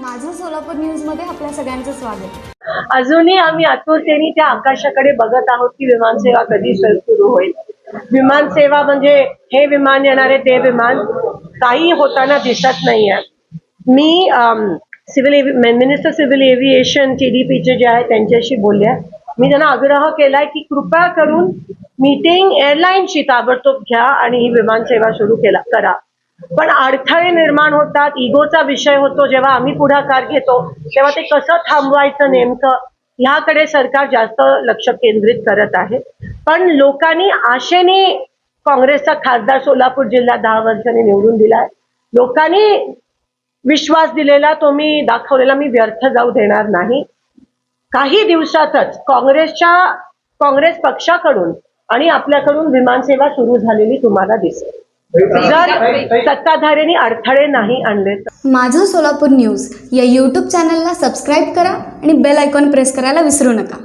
माझं सोलापूर न्यूजमध्ये आपल्या सगळ्यांचं स्वागत. अजूनही आम्ही आतुरतेने त्या आकाशाकडे बघत आहोत की विमानसेवा कधी सुरू होईल. विमानसेवा म्हणजे हे विमान येणारे ते विमान काही होताना दिसत नाहीये. मी सिव्हिल मिनिस्टर सिव्हिल एव्हिएशन टीडीपीचे जे आहे त्यांच्याशी बोलले. मी त्यांना आग्रह केलाय की कृपया करून मीटिंग एअरलाईनशी ताबडतोब घ्या आणि ही विमानसेवा सुरू केला करा. पण अडथळे निर्माण होतात इगोचा विषय होतो जेव्हा आम्ही पुढाकार घेतो तेव्हा ते कसं थांबवायचं नेमकं ह्याकडे सरकार जास्त लक्ष केंद्रित करत आहे. पण लोकांनी आशेने काँग्रेसचा खासदार सोलापूर जिल्हा दहा वर्षांनी निवडून दिलाय. लोकांनी विश्वास दिलेला तो मी दाखवलेला मी व्यर्थ जाऊ देणार नाही. काही दिवसातच काँग्रेसच्या काँग्रेस पक्षाकडून आणि आपल्याकडून विमानसेवा सुरू झालेली तुम्हाला दिसेल. जर सत्ताधाऱ्यांनी अडथळे नाही आणले माझं सोलापूर न्यूज या यूट्यूब चॅनलला सबस्क्राईब करा आणि बेल आयकॉन प्रेस करायला विसरू नका.